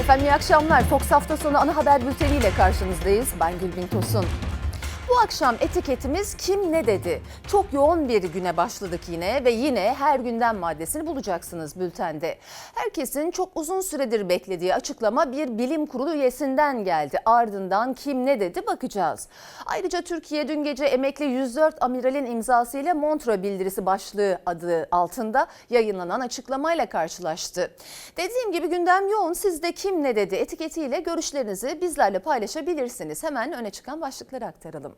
Efendim iyi akşamlar. Fox hafta sonu ana haber bülteniyle karşınızdayız. Ben Gülbin Tosun. Bu akşam etiketimiz kim ne dedi? Çok yoğun bir güne başladık yine ve yine her gündem maddesini bulacaksınız bültende. Herkesin çok uzun süredir beklediği açıklama bir bilim kurulu üyesinden geldi. Ardından kim ne dedi bakacağız. Ayrıca Türkiye dün gece emekli 104 amiralin imzasıyla Montreux bildirisi başlığı adı altında yayınlanan açıklamayla karşılaştı. Dediğim gibi gündem yoğun. Siz de kim ne dedi etiketiyle görüşlerinizi bizlerle paylaşabilirsiniz. Hemen öne çıkan başlıkları aktaralım.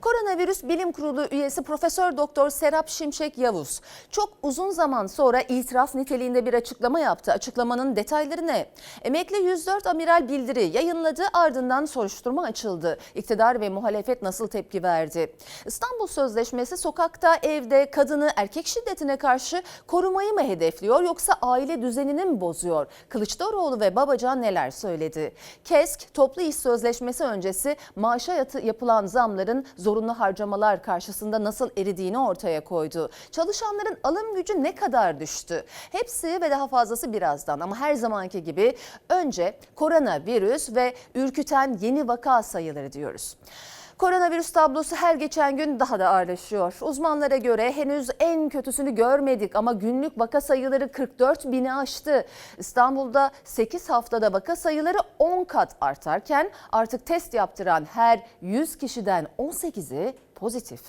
Koronavirüs Bilim Kurulu üyesi Profesör Doktor Serap Şimşek Yavuz çok uzun zaman sonra itiraf niteliğinde bir açıklama yaptı. Açıklamanın detayları ne? Emekli 104 amiral bildiri yayınladı ardından soruşturma açıldı. İktidar ve muhalefet nasıl tepki verdi? İstanbul Sözleşmesi sokakta, evde kadını erkek şiddetine karşı korumayı mı hedefliyor yoksa aile düzenini mi bozuyor? Kılıçdaroğlu ve Babacan neler söyledi? KESK toplu iş sözleşmesi öncesi maaşa yapılan zamların zorunlu harcamalar karşısında nasıl eridiğini ortaya koydu. Çalışanların alım gücü ne kadar düştü? Hepsi ve daha fazlası birazdan ama her zamanki gibi önce koronavirüs ve ürküten yeni vaka sayıları diyoruz. Koronavirüs tablosu her geçen gün daha da ağırlaşıyor. Uzmanlara göre henüz en kötüsünü görmedik ama günlük vaka sayıları 44 bini aştı. İstanbul'da 8 haftada vaka sayıları 10 kat artarken artık test yaptıran her 100 kişiden 18'i pozitif.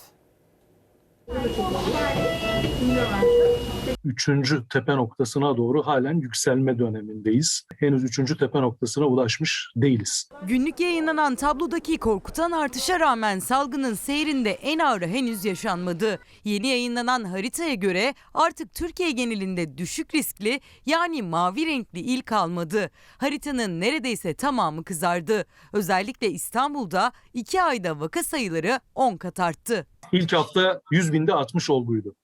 Üçüncü tepe noktasına doğru halen yükselme dönemindeyiz. Henüz üçüncü tepe noktasına ulaşmış değiliz. Günlük yayınlanan tablodaki korkutan artışa rağmen salgının seyrinde en ağırı henüz yaşanmadı. Yeni yayınlanan haritaya göre artık Türkiye genelinde düşük riskli yani mavi renkli il kalmadı. Haritanın neredeyse tamamı kızardı. Özellikle İstanbul'da 2 ayda vaka sayıları 10 kat arttı. İlk hafta 100 binde 60 olguydu.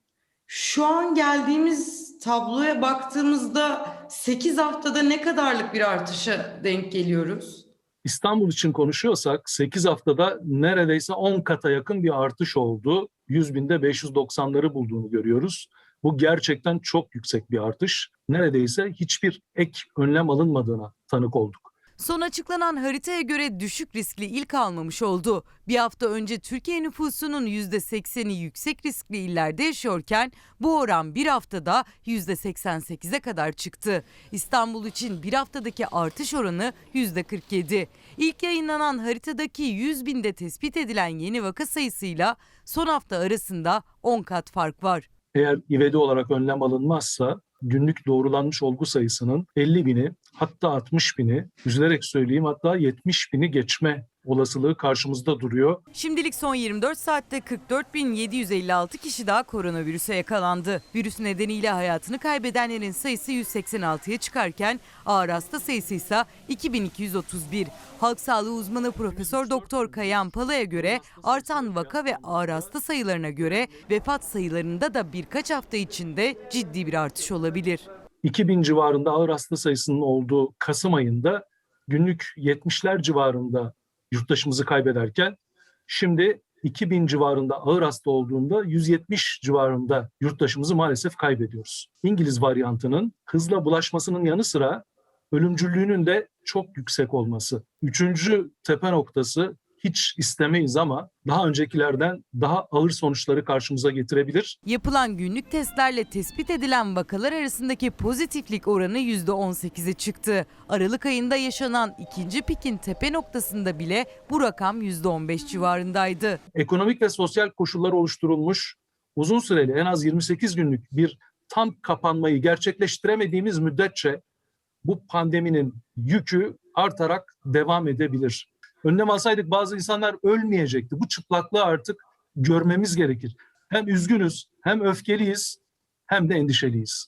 Şu an geldiğimiz tabloya baktığımızda 8 haftada ne kadarlık bir artışa denk geliyoruz? İstanbul için konuşuyorsak 8 haftada neredeyse 10 kata yakın bir artış oldu. 100 binde 590'ları bulduğunu görüyoruz. Bu gerçekten çok yüksek bir artış. Neredeyse hiçbir ek önlem alınmadığına tanık olduk. Son açıklanan haritaya göre düşük riskli il kalmamış oldu. Bir hafta önce Türkiye nüfusunun %80'i yüksek riskli illerde yaşıyorken bu oran bir haftada %88'e kadar çıktı. İstanbul için bir haftadaki artış oranı %47. İlk yayınlanan haritadaki 100 binde tespit edilen yeni vaka sayısıyla son hafta arasında 10 kat fark var. Eğer ivedi olarak önlem alınmazsa günlük doğrulanmış olgu sayısının 50 bini hatta 60 bini üzülerek söyleyeyim hatta 70 bini geçme olasılığı karşımızda duruyor. Şimdilik son 24 saatte 44.756 kişi daha koronavirüse yakalandı. Virüs nedeniyle hayatını kaybedenlerin sayısı 186'ya çıkarken ağır hasta sayısı ise 2231. Halk sağlığı uzmanı Profesör Doktor Kayan Pala'ya göre artan vaka ve ağır hasta sayılarına göre vefat sayılarında da birkaç hafta içinde ciddi bir artış olabilir. 2000 civarında ağır hasta sayısının olduğu Kasım ayında günlük 70'ler civarında yurttaşımızı kaybederken şimdi 2000 civarında ağır hasta olduğunda 170 civarında yurttaşımızı maalesef kaybediyoruz. İngiliz varyantının hızla bulaşmasının yanı sıra ölümcüllüğünün de çok yüksek olması. Üçüncü tepe noktası hiç istemeyiz ama daha öncekilerden daha ağır sonuçları karşımıza getirebilir. Yapılan günlük testlerle tespit edilen vakalar arasındaki pozitiflik oranı %18'e çıktı. Aralık ayında yaşanan ikinci pikin tepe noktasında bile bu rakam %15 civarındaydı. ekonomik ve sosyal koşullar oluşturulmuş, uzun süreli en az 28 günlük bir tam kapanmayı gerçekleştiremediğimiz müddetçe bu pandeminin yükü artarak devam edebilir. Önlem alsaydık bazı insanlar ölmeyecekti. Bu çıplaklığı artık görmemiz gerekir. Hem üzgünüz, hem öfkeliyiz, hem de endişeliyiz.